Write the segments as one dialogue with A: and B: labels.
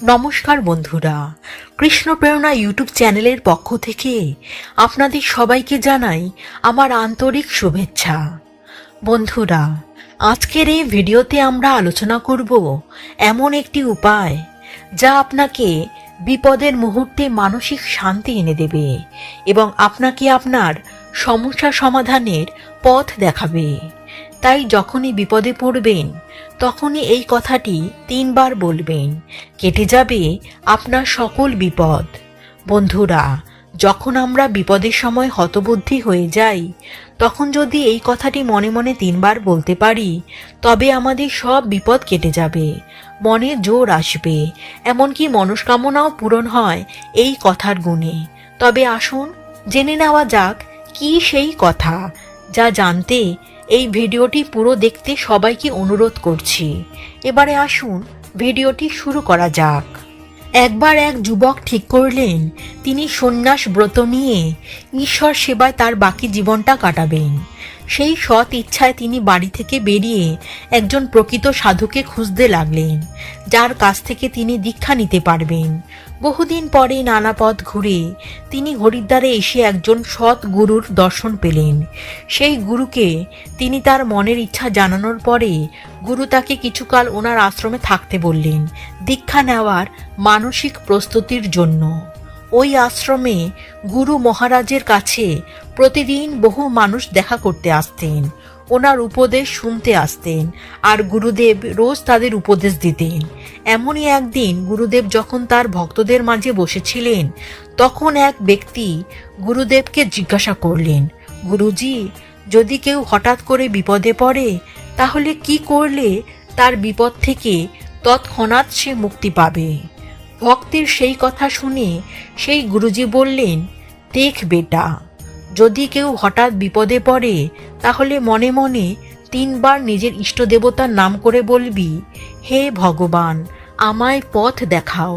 A: নমস্কার বন্ধুরা, কৃষ্ণ প্রেরণা ইউটিউব চ্যানেলের পক্ষ থেকে আপনাদের সবাইকে জানাই আমার আন্তরিক শুভেচ্ছা। বন্ধুরা, আজকের এই ভিডিওতে আমরা আলোচনা করব এমন একটি উপায় যা আপনাকে বিপদের মুহূর্তে মানসিক শান্তি এনে দেবে এবং আপনাকে আপনার সমস্যা সমাধানের পথ দেখাবে। তাই যখনই বিপদে পড়বেন, তখনই এই কথাটি তিনবার বলবেন, কেটে যাবে আপনার সকল বিপদ। বন্ধুরা, যখন আমরা বিপদের সময় হতবুদ্ধি হয়ে যাই, তখন যদি এই কথাটি মনে মনে তিনবার বলতে পারি, তবে আমাদের সব বিপদ কেটে যাবে, মনে জোর আসবে, এমনকি মনস্কামনাও পূরণ হয় এই কথার গুণে। তবে আসুন, জেনে নেওয়া যাক, কি সেই কথা, যা জানতে এই ভিডিওটি পুরো দেখতে সবাইকে অনুরোধ করছি। এবারে আসুন ভিডিওটি শুরু করা যাক। একবার এক যুবক ঠিক করলেন, তিনি সন্ন্যাস ব্রত নিয়ে ঈশ্বর সেবায় তার বাকি জীবনটা কাটাবেন। সেই সৎ ইচ্ছায় তিনি বাড়ি থেকে বেরিয়ে একজন প্রকৃত সাধুকে খুঁজতে লাগলেন, যার কাছ থেকে তিনি দীক্ষা নিতে পারবেন। বহুদিন পরে নানা পথ ঘুরে তিনি হরিদ্বারে এসে একজন সৎ গুরুর দর্শন পেলেন। সেই গুরুকে তিনি তার মনের ইচ্ছা জানানোর পরে গুরু তাকে কিছুকাল ওনার আশ্রমে থাকতে বললেন, দীক্ষা নেওয়ার মানসিক প্রস্তুতির জন্য। ওই আশ্রমে গুরু মহারাজের কাছে প্রতিদিন বহু মানুষ দেখা করতে আসতেন। ওনার উপদেশ শুনতে আসতেন আর গুরুদেব রোজ তাদের উপদেশ দিতেন। এমনই একদিন গুরুদেব যখন তার ভক্তদের মাঝে বসেছিলেন, তখন এক ব্যক্তি গুরুদেবকে জিজ্ঞাসা করলেন, গুরুজি, যদি কেউ হঠাৎ করে বিপদে পড়ে, তাহলে কি করলে তার বিপদ থেকে তৎক্ষণাৎ সে মুক্তি পাবে? ভক্তের সেই কথা শুনে সেই গুরুজি বললেন, দেখ বেটা যদি কেউ হঠাৎ বিপদে পড়ে, তাহলে মনে মনে তিনবার নিজের ইষ্ট দেবতার নাম করে বলবি, হে ভগবান, আমায় পথ দেখাও,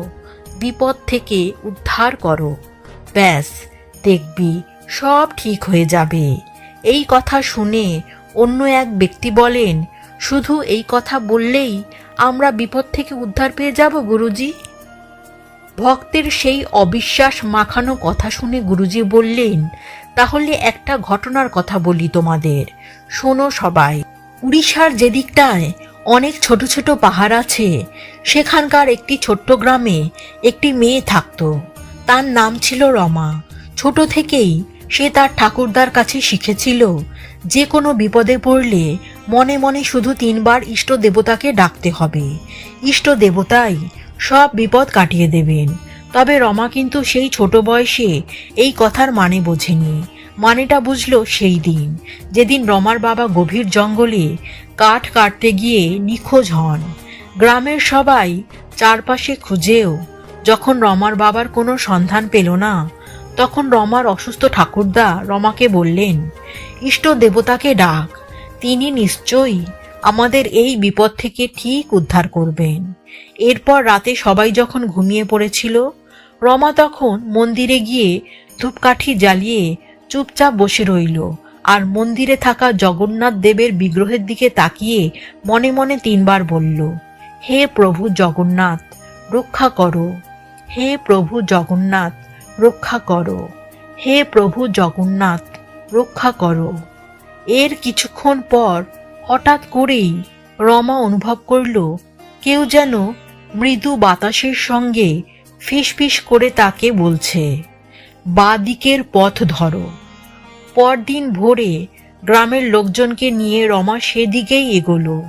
A: বিপদ থেকে উদ্ধার করো। ব্যাস, দেখবি সব ঠিক হয়ে যাবে। এই কথা শুনে অন্য এক ব্যক্তি বলেন, শুধু এই কথা বললেই আমরা বিপদ থেকে উদ্ধার পেয়ে যাব, গুরুজি? ভক্তের সেই অবিশ্বাস মাখানো কথা শুনে গুরুজি বললেন, তাহলে একটা ঘটনার কথা বলি তোমাদের। শোনো সবাই, উড়িষ্যার যেদিকটায় অনেক ছোট ছোট পাহাড় আছে, সেখানকার একটি ছোট্ট গ্রামে একটি মেয়ে থাকতো। তার নাম ছিল রমা। ছোট থেকেই সে তার ঠাকুরদার কাছে শিখেছিল, যে কোনো বিপদে পড়লে মনে মনে শুধু তিনবার ইষ্ট দেবতাকে ডাকতে হবে। ইষ্ট দেবতাই সব বিপদ কাটিয়ে দেবেন। তবে রমা কিন্তু সেই ছোট বয়সে এই কথার মানে বোঝেনি। মানেটা বুঝলো সেই দিন, যেদিন রমার বাবা গভীর জঙ্গলে কাঠ কাটতে গিয়ে নিখোঁজ হন। গ্রামের সবাই চারপাশে খুঁজেও যখন রমার বাবার কোনো সন্ধান পেল না, তখন রমার অসুস্থ ঠাকুরদা রমাকে বললেন, ইষ্ট দেবতাকে ডাক, তিনি নিশ্চয়ই আমাদের এই বিপদ থেকে ঠিক উদ্ধার করবেন। এরপর রাতে সবাই যখন ঘুমিয়ে পড়েছিল, রমা তখন মন্দিরে গিয়ে ধূপকাঠি জ্বালিয়ে চুপচাপ বসে রইল আর মন্দিরে থাকা জগন্নাথ দেবের বিগ্রহের দিকে তাকিয়ে মনে মনে তিনবার বলল, হে প্রভু জগন্নাথ, রক্ষা করো। হে প্রভু জগন্নাথ, রক্ষা করো। হে প্রভু জগন্নাথ, রক্ষা করো। এর কিছুক্ষণ পর হঠাৎ করেই রমা অনুভব করল, কেউ যেন মৃদু বাতাসের সঙ্গে ফিসফিস করে তাকে বলছে, বা দিকের পথ ধরো। পরদিন ভোরে গ্রামের লোকজনকে নিয়ে রমা সেদিকেই এগোলো।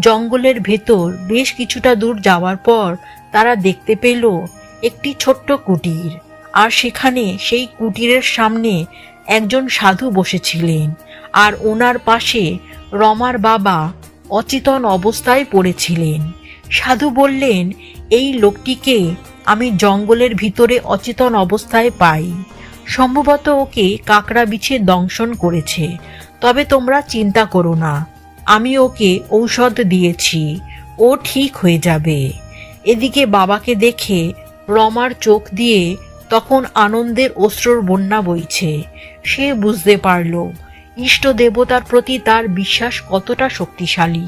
A: জঙ্গলের ভেতর বেশ কিছুটা দূর যাওয়ার পর তারা দেখতে পেল একটি ছোট্ট কুটির। আর সেখানে সেই কুটিরের সামনে একজন সাধু বসেছিলেন। আর ওনার পাশে রমার বাবা অচেতন অবস্থায় পড়েছিলেন। সাধু বললেন, এই লোকটিকে আমি জঙ্গলের ভিতরে অচেতন অবস্থায় পাই। সম্ভবত ওকে কাকড়া বিছে দংশন করেছে। তবে তোমরা চিন্তা করো না, আমি ওকে ঔষধ দিয়েছি, ও ঠিক হয়ে যাবে। এদিকে বাবাকে দেখে রমার চোখ দিয়ে তখন আনন্দের অশ্রুর বন্যা বইছে। সে বুঝতে পারল, ইষ্ট দেবতার প্রতি তার বিশ্বাস কতটা শক্তিশালী।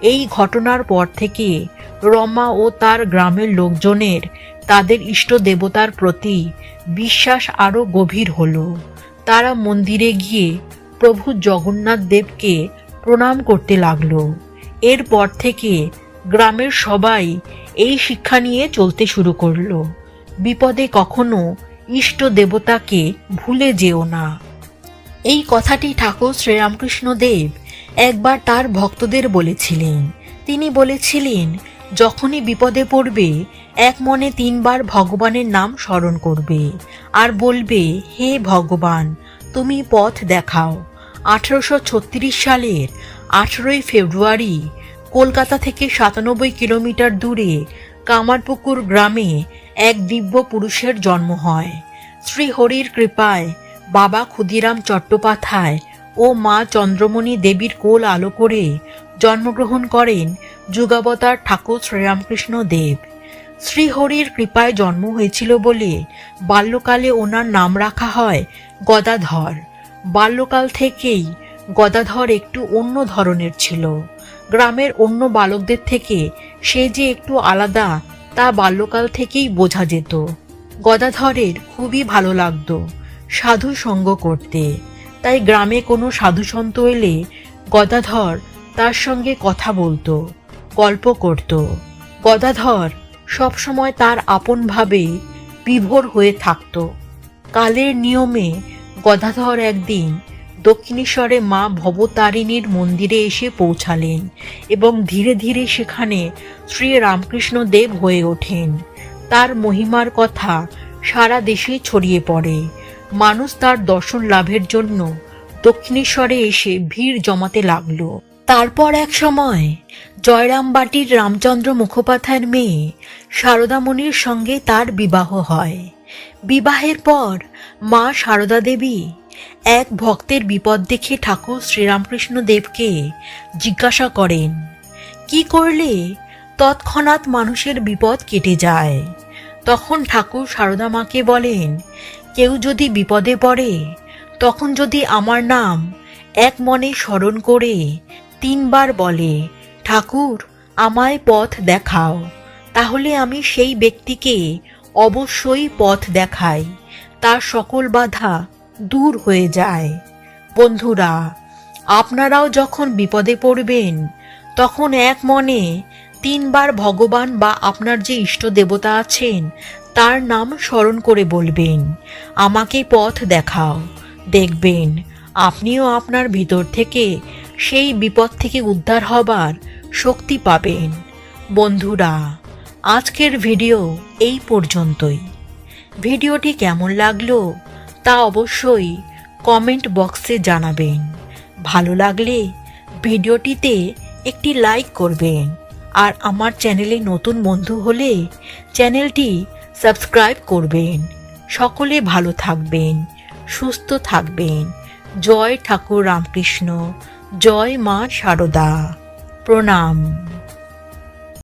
A: এই ঘটনার পর থেকে রমা ও তার গ্রামের লোকজনের তাদের ইষ্ট দেবতার প্রতি বিশ্বাস আরও গভীর হল। তারা মন্দিরে গিয়ে প্রভু জগন্নাথ দেবকে প্রণাম করতে লাগল। এরপর থেকে গ্রামের সবাই এই শিক্ষা নিয়ে চলতে শুরু করল। বিপদে কখনো ইষ্ট দেবতাকে ভুলে যেও না। এই কথাটি ঠাকুর শ্রীরামকৃষ্ণ দেব একবার তার ভক্তদের বলেছিলেন, তিনি বলেছিলেন, যখনই বিপদে পড়বে, এক মনে তিনবার ভগবানের নাম স্মরণ করবে আর বলবে, হে ভগবান, তুমি পথ দেখাও। আঠারোশো সালের আঠেরোই ফেব্রুয়ারি কলকাতা থেকে সাতানব্বই কিলোমিটার দূরে কামারপুকুর গ্রামে এক দিব্য পুরুষের জন্ম হয়। শ্রীহরির কৃপায় বাবা ক্ষুদিরাম চট্টোপাধ্যায় ও মা চন্দ্রমণি দেবীর কোল আলো করে জন্মগ্রহণ করেন যুগাবতার ঠাকুর শ্রীরামকৃষ্ণ দেব। শ্রীহরির কৃপায় জন্ম হয়েছিল বলে বাল্যকালে ওনার নাম রাখা হয় গদাধর। বাল্যকাল থেকেই গদাধর একটু অন্য ধরনের ছিল। গ্রামের অন্য বালকদের থেকে সে যে একটু আলাদা তা বাল্যকাল থেকেই বোঝা যেত। গদাধরের খুবই ভালো লাগতো সাধু সঙ্গ করতে। তাই গ্রামে কোনো সাধু সন্ত এলে গদাধর তার সঙ্গে কথা বলতো, গল্প করত। গদাধর সবসময় তার আপনভাবে বিভোর হয়ে থাকত। কালের নিয়মে গদাধর একদিন দক্ষিণেশ্বরে মা ভবতারিণীর মন্দিরে এসে পৌঁছালেন এবং ধীরে ধীরে সেখানে শ্রী রামকৃষ্ণ দেব হয়ে ওঠেন। তার মহিমার কথা সারা দেশে ছড়িয়ে পড়ে। মানুষ তার দর্শন লাভের জন্য দক্ষিণেশ্বরে এসে ভিড় জমাতে লাগল। তারপর এক সময় জয়রামবাটির রামচন্দ্র মুখোপাধ্যায়ের মেয়ে সারদামণির সঙ্গে তার বিবাহ হয়। বিবাহের পর মা সারদা দেবী এক ভক্তের বিপদ দেখে ঠাকুর শ্রীরামকৃষ্ণ দেবকে জিজ্ঞাসা করেন, কি করলে তৎক্ষণাৎ মানুষের বিপদ কেটে যায়? তখন ঠাকুর সারদা মাকে বলেন কেউ যদি বিপদে পড়ে, তখন যদি আমার নাম এক মনে স্মরণ করে, তিনবার বলে, ঠাকুর, আমায় পথ দেখাও। তাহলে আমি সেই ব্যক্তিকে অবশ্যই পথ দেখাই। তার সকল বাধা দূর হয়ে যায়। বন্ধুরা, আপনারাও যখন বিপদে পড়বেন, তখন এক মনে তিনবার ভগবান বা আপনার যে ইষ্ট দেবতা আছেন তার নাম স্মরণ করে বলবেন, আমাকে পথ দেখাও। দেখবেন, আপনিও আপনার ভিতর থেকে সেই বিপদ থেকে উদ্ধার হবার শক্তি পাবেন। বন্ধুরা, আজকের ভিডিও এই পর্যন্তই। ভিডিওটি কেমন লাগল তা অবশ্যই কমেন্ট বক্সে জানাবেন। ভালো লাগলে ভিডিওটিতে একটি লাইক করবেন। আর আমার চ্যানেলে নতুন বন্ধু হলে চ্যানেলটি সাবস্ক্রাইব করবেন। সকলে ভালো থাকবেন সুস্থ থাকবেন। জয় ঠাকুর রামকৃষ্ণ জয় মা শারদা প্রণাম।